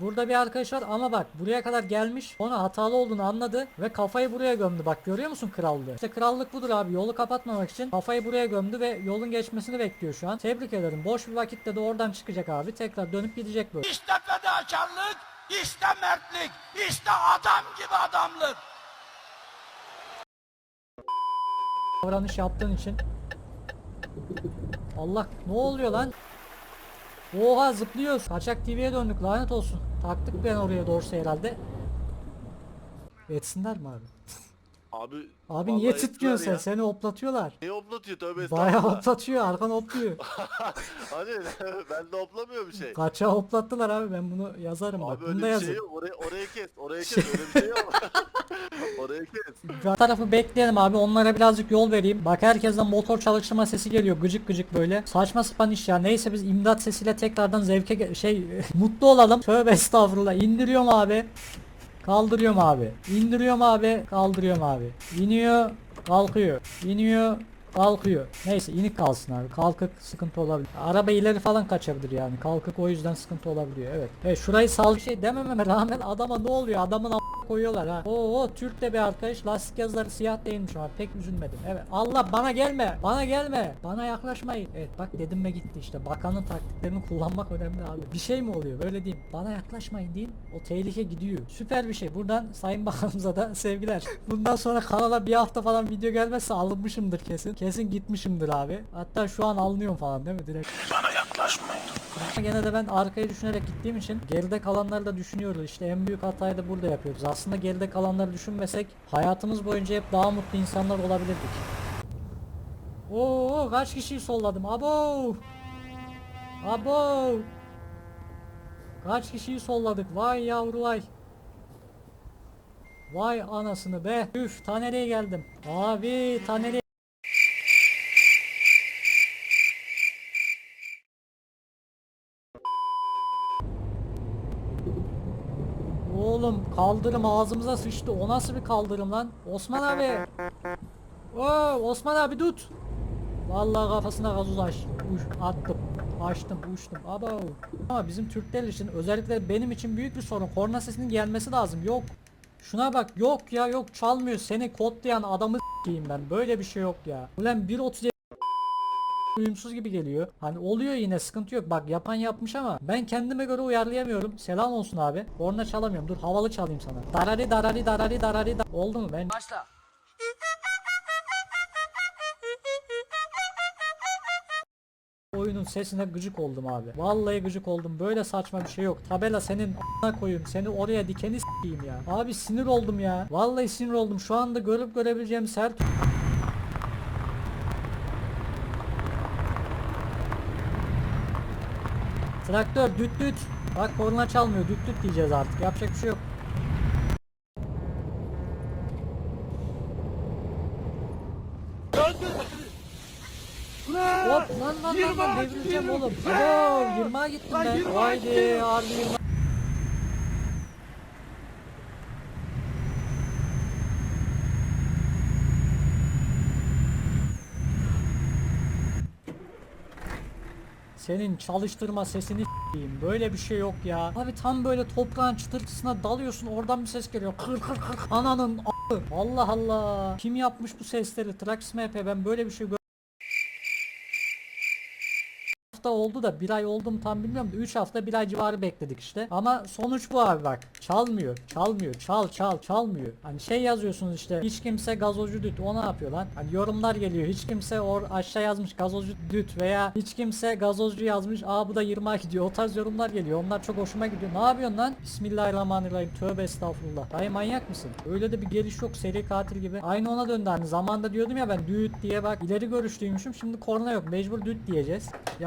Burada bir arkadaş var ama bak buraya kadar gelmiş ona hatalı olduğunu anladı ve kafayı buraya gömdü bak görüyor musun krallığı? İşte krallık budur abi yolu kapatmamak için kafayı buraya gömdü ve yolun geçmesini bekliyor şu an. Tebrik ederim boş bir vakitte de oradan çıkacak abi tekrar dönüp gidecek böyle. İşte fedakarlık, işte mertlik, işte adam gibi adamlık. davranış yaptığın için. Allah ne oluyor lan? Oha zıplıyoruz. Kaçak TV'ye döndük lanet olsun. Taktık ben oraya doğrusu herhalde. Etsinler mi abi? Abi Abi niye vallahi sen? ettiler ya. Seni hoplatıyorlar. Niye hoplatıyor tövbe Bayağı estağfurullah. hoplatıyor. Arkan hopluyor. hani ben de hoplamıyor bir şey. Kaça hoplattılar abi ben bunu yazarım bak. Abi Bunu öyle da bir yazın. şey yok. Oraya, oraya kes. Oraya kes. Öyle bir şey yok. oraya kes. Şu tarafı bekleyelim abi onlara birazcık yol vereyim. Bak herkesten motor çalıştırma sesi geliyor gıcık gıcık böyle. Saçma sapan iş ya. Neyse biz imdat sesiyle tekrardan zevke şey mutlu olalım. Tövbe estağfurullah. İndiriyorum abi. Kaldırıyorum abi. İndiriyorum abi. Kaldırıyorum abi. İniyor. Kalkıyor. İniyor. Kalkıyor. Neyse inik kalsın abi. Kalkık sıkıntı olabilir. Araba ileri falan kaçabilir yani. Kalkık o yüzden sıkıntı olabiliyor. Evet. Evet şurayı sal şey demememe rağmen adama ne oluyor? Adamın koyuyorlar ha. Oo Türk de bir arkadaş. Lastik yazıları siyah değilmiş ama pek üzülmedim. Evet. Allah bana gelme. Bana gelme. Bana yaklaşmayın. Evet bak dedim mi gitti işte. Bakanın taktiklerini kullanmak önemli abi. Bir şey mi oluyor? Böyle diyeyim. Bana yaklaşmayın deyin. O tehlike gidiyor. Süper bir şey. Buradan Sayın Bakanımıza da sevgiler. Bundan sonra kanala bir hafta falan video gelmezse alınmışımdır kesin. Kesin gitmişimdir abi. Hatta şu an alınıyorum falan değil mi? Direkt. Bana yaklaşmayın. Gene de ben arkayı düşünerek gittiğim için geride kalanları da düşünüyoruz. İşte en büyük hatayı da burada yapıyoruz. Aslında geride kalanları düşünmesek hayatımız boyunca hep daha mutlu insanlar olabilirdik. Oo kaç kişiyi solladım? Abo! Abo! Kaç kişiyi solladık? Vay yavru vay. Vay anasını be. Üf taneliğe geldim. Abi taneliğe Oğlum kaldırım ağzımıza sıçtı. O nasıl bir kaldırım lan? Osman abi. Oo, Osman abi tut. Vallahi kafasına gazoz aç. Uş, attım. Açtım, uçtum. Aba. Ama bizim Türkler için özellikle benim için büyük bir sorun. Korna sesinin gelmesi lazım. Yok. Şuna bak. Yok ya yok çalmıyor. Seni kodlayan adamı s**eyim ben. Böyle bir şey yok ya. Ulan 1.37 uyumsuz gibi geliyor. Hani oluyor yine sıkıntı yok. Bak yapan yapmış ama ben kendime göre uyarlayamıyorum. Selam olsun abi. Korna çalamıyorum. Dur havalı çalayım sana. Darari darari darari darari da Oldu mu ben? Başla. Oyunun sesine gıcık oldum abi. Vallahi gıcık oldum. Böyle saçma bir şey yok. Tabela senin a**ına koyayım. Seni oraya dikeni s**eyim ya. Abi sinir oldum ya. Vallahi sinir oldum. Şu anda görüp görebileceğim sert Traktör düt düt. Bak korna çalmıyor. Düt düt diyeceğiz artık. Yapacak bir şey yok. Hop lan lan lan lan devrileceğim oğlum. Oo 20'a gittim ben. Haydi harbi 20. Senin çalıştırma sesini s**eyim. Böyle bir şey yok ya. Abi tam böyle toprağın çıtırtısına dalıyorsun oradan bir ses geliyor. Kır kır kır. Ananın a**ı. Allah Allah. Kim yapmış bu sesleri? Trax MP ben böyle bir şey gö- hafta oldu da bir ay oldu mu tam bilmiyorum da 3 hafta bir ay civarı bekledik işte. Ama sonuç bu abi bak. Çalmıyor. Çalmıyor. Çal çal çalmıyor. Hani şey yazıyorsunuz işte hiç kimse gazozcu düt o ne yapıyor lan? Hani yorumlar geliyor. Hiç kimse or aşağı yazmış gazozcu düt veya hiç kimse gazozcu yazmış. Aa bu da 20'a gidiyor. O tarz yorumlar geliyor. Onlar çok hoşuma gidiyor. Ne yapıyorsun lan? Bismillahirrahmanirrahim. Tövbe estağfurullah. Dayı manyak mısın? Öyle de bir geliş yok. Seri katil gibi. Aynı ona döndü hani. Zamanda diyordum ya ben düt diye bak. ileri görüşlüymüşüm. Şimdi korna yok. Mecbur düt diyeceğiz. Ya